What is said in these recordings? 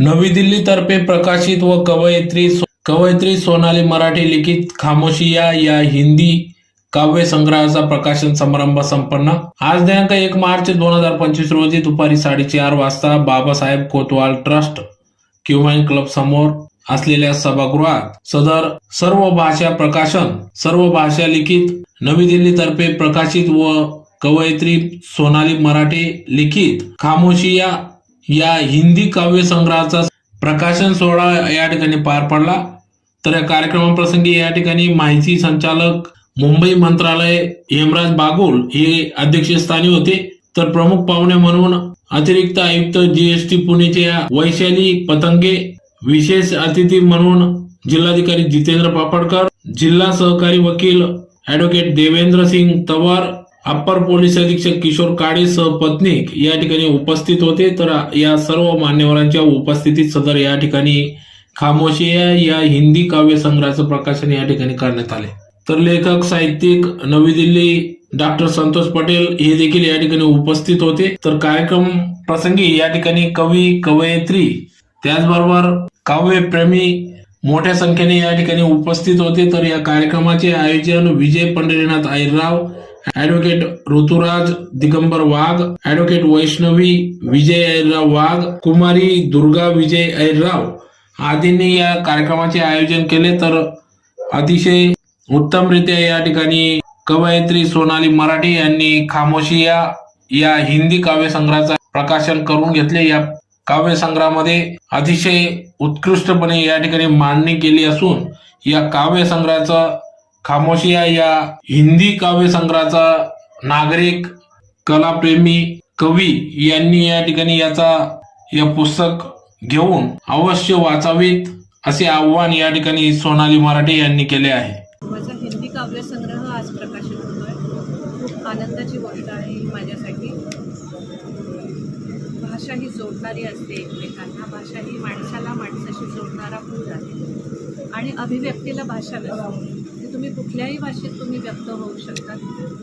नवी दिल्ली तर्फे प्रकाशित व कवयित्री कवयित्री सोनाली मराठी लिखित खामोशिया या हिंदी काव्य संग्रहाचा प्रकाशन समारंभ संपन्न. आज दिनांक एक मार्च दोन हजार पंचवीस रोजी दुपारी साडेचार वाजता बाबासाहेब कोतवाल ट्रस्ट क्युमाइन क्लब समोर असलेल्या सभागृहात सदर सर्व भाषा प्रकाशन सर्व भाषा लिखित नवी दिल्ली तर्फे प्रकाशित व कवयित्री सोनाली मराठी लिखित खामोशिया या हिंदी काव्य संग्रहाचा प्रकाशन सोहळा या ठिकाणी पार पडला. तर या कार्यक्रमाप्रसंगी या ठिकाणी माहिती संचालक मुंबई मंत्रालय हेमराज बागुल हे अध्यक्षस्थानी होते. तर प्रमुख पाहुणे म्हणून अतिरिक्त आयुक्त जीएसटी पुणेचे वैशाली पतंगे विशेष अतिथी म्हणून जिल्हाधिकारी जितेंद्र पापडकर जिल्हा सहकारी वकील ऍडव्होकेट देवेंद्र सिंग तवार अप्पर पोलीस अधीक्षक किशोर काळे सहपत्नीक या ठिकाणी उपस्थित होते. तर या सर्व मान्यवरांच्या उपस्थितीत सदर या ठिकाणी खामोशिया या हिंदी काव्य संग्रहाचं प्रकाशन या ठिकाणी करण्यात आले तर लेखक साहित्यिक नवी दिल्ली डॉक्टर संतोष पटेल हे देखील या ठिकाणी उपस्थित होते. तर कार्यक्रम प्रसंगी या ठिकाणी कवी कवयित्री त्याचबरोबर काव्यप्रेमी मोठ्या संख्येने या ठिकाणी उपस्थित होते. तर या कार्यक्रमाचे आयोजन विजय पंढरीनाथ आईराव ऍडव्होकेट ऋतुराज दिगंबर वाघ ऍडव्होकेट वैष्णवी विजय ऐरराव वाघ कुमारी दुर्गा विजय ऐरराव आदींनी या कार्यक्रमाचे आयोजन केले तर अतिशय उत्तमरित्या या ठिकाणी कवयित्री सोनाली मराठी यांनी खामोशी या या हिंदी काव्यसंग्रहाचा प्रकाशन करून घेतले. या काव्यसंग्रहामध्ये अतिशय उत्कृष्टपणे या ठिकाणी मांडणी केली असून या काव्य खामोशिया या हिंदी काव्य संग्रहाचा नागरिक कलाप्रेमी कवी यांनी या ठिकाणी याचा या पुस्तक घेऊन अवश्य वाचावीत असे आव्हान या ठिकाणी सोनाली मराठे यांनी केले आहे. माझा हिंदी काव्यसंग्रह आज प्रकाशित होतोय. आनंदाची गोष्ट आहे माझ्यासाठी. भाषा ही जोडणारी असते एकमेकांना. भाषा ही माणसाला माणसाशी जोडणारा पूल आहे आणि अभिव्यक्तीला भाषा नसते म्हणजे तुम्ही कुठल्याही भाषेत तुम्ही व्यक्त होऊ शकता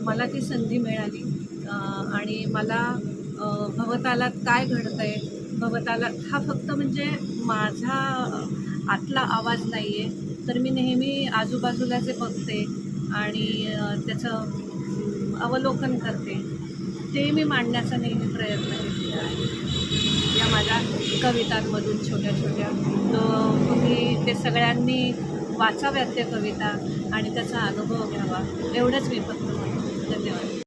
मला ती संधी मिळाली. आणि मला भवतालात काय आहे भवतालात हा फक्त म्हणजे माझा आतला आवाज नाही आहे तर मी नेहमी आजूबाजूला जे बघते आणि त्याचं अवलोकन करते ते मी मांडण्याचा नेहमी प्रयत्न केलेला आहे. या माझ्या कवितांमधून छोट्या छोट्या तुम्ही ते सगळ्यांनी वाचाव्यात त्या कविता. आणि त्याचा अनुभव घ्यावा. एवढंच मी फक्त धन्यवाद.